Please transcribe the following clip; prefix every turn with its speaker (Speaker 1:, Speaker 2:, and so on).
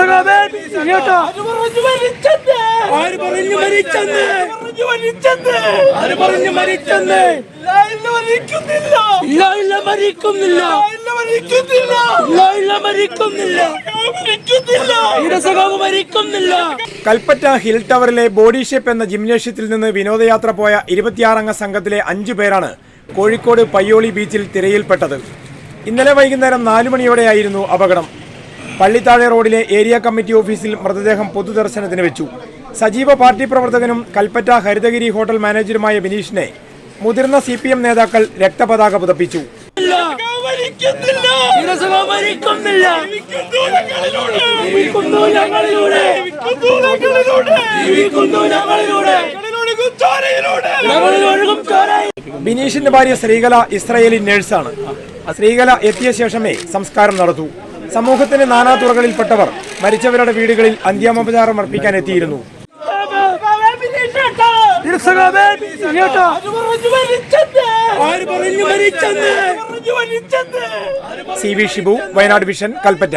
Speaker 1: സഖാവേ കേട്ടോ. ആര് പറഞ്ഞു മരിച്ചെന്ന്? ആര് പറഞ്ഞു മരിച്ചെന്ന്? ഇല്ല ഇല്ല മരിക്കുന്നില്ല. ഇല്ല ഇല്ല മരിക്കുന്നില്ല. മരിക്കുന്നില്ല.
Speaker 2: കൽപ്പറ്റ ഹിൽ ടവറിലെ ബോഡി ഷേപ്പ് എന്ന ജിംനേഷ്യത്തിൽ നിന്ന് വിനോദയാത്ര പോയ ഇരുപത്തിയാറംഗ സംഘത്തിലെ അഞ്ചു പേരാണ് കോഴിക്കോട് പയ്യോളി ബീച്ചിൽ തിരയിൽപ്പെട്ടത്. ഇന്നലെ വൈകുന്നേരം നാലു മണിയോടെയായിരുന്നു അപകടം. പള്ളിത്താഴെ റോഡിലെ ഏരിയ കമ്മിറ്റി ഓഫീസിൽ മൃതദേഹം പൊതുദർശനത്തിന് വെച്ചു. സജീവ പാർട്ടി പ്രവർത്തകനും കൽപ്പറ്റ ഹരിതഗിരി ഹോട്ടൽ മാനേജരുമായ ബിനീഷിനെ മുതിർന്ന സി പി എം നേതാക്കൾ രക്തപതാക പുതപ്പിച്ചു. ബിനീഷിന്റെ ഭാര്യ ശ്രീകല ഇസ്രയേലി നേഴ്സാണ്. ശ്രീകല എത്തിയ ശേഷമേ സംസ്കാരം നടത്തൂ. സമൂഹത്തിന്റെ നാനാതുറകളിൽപ്പെട്ടവർ മരിച്ചവരുടെ വീടുകളിൽ അന്ത്യാമോപചാരം അർപ്പിക്കാൻ എത്തിയിരുന്നു. C V Shibu Wayanad vision Kalpetta.